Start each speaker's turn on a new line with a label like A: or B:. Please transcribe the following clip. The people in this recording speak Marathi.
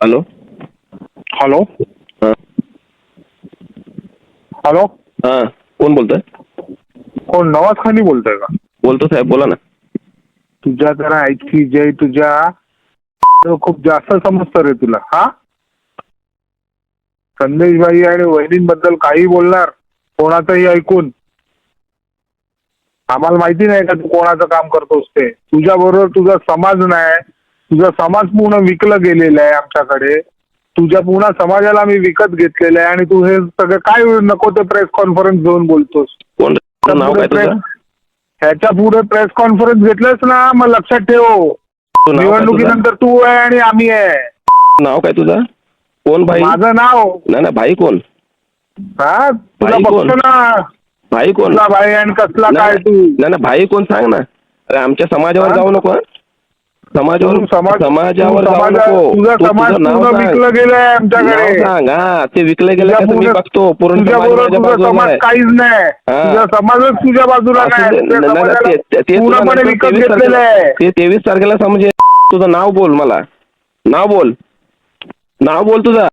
A: हॅलो
B: हॅलो
A: हां
B: हॅलो
A: हां कोण बोलतोय?
B: कोण नवाज खानी बोलतोय का?
A: बोलतो साहेब बोला ना.
B: तुझ्या जरा ऐकी जय तुझ्या खूप जास्त समजतं रे तुला हा? संदेशबाई आणि वहिनींबद्दल काही बोलणार कोणाचंही ऐकून. आम्हाला माहिती नाही का तू कोणाचं काम करतोस ते. तुझ्या बरोबर तुझा समाज नाही. तुझा समाज पूर्ण विकलं गेलेला आहे आमच्याकडे. तुझ्या पूर्ण समाजाला मी विकत घेतलेलं आहे आणि तू हे सगळं काय नको ते प्रेस कॉन्फरन्स घेऊन बोलतोस?
A: कोण? तुझं नाव काय तुझं?
B: ह्याच्या पुढे प्रेस कॉन्फरन्स घेतलंस ना मग लक्षात ठेव.
A: तू नाव काय तुझं?
B: निवडणुकीनंतर तू आहे आणि आम्ही आहे.
A: नाव काय तुझं? कोण भाई?
B: माझं नाव.
A: नाही ना भाई कोण?
B: हा तुला
A: भाई कोण?
B: बघतो ना.
A: भाई कोण?
B: भाई आणि कसला
A: नाही
B: काय तू?
A: नाही, नाही भाई कोण सांग ना. अरे आमच्या समाजावर
B: हा?
A: जाऊ नको हं? समाजावर
B: समाज
A: समाजावर
B: तू
A: जाऊ
B: समाजा-
A: नको.
B: तुझा
A: तू
B: समाज
A: तुझं नाव
B: पूर्ण
A: सांग.
B: विकलं गेलंय
A: नाव
B: आमच्याकडे
A: सांग. हा ते विकलं गेलं मी
B: पुढे-
A: बघतो. पूर्ण
B: तुझ्या
A: समाज
B: बरोबर
A: माझ्या
B: तुझा
A: बाजूला
B: समाज
A: आहे.
B: काहीच नाही.
A: हा.
B: तुझा समाजच तुझ्या बाजूला
A: असू
B: नाही.
A: दे.
B: तुझ्या
A: नाही, नाही,
B: समाजाला
A: ते- ते- ते तुला
B: पूर्णपणे
A: नंतर
B: विकत
A: तेवीस
B: घेतलेलं आहे.
A: तारखेला- ते तेवीस तारखेला समजे तुझं नाव बोल मला. नाव बोल. नाव बोल तुझं.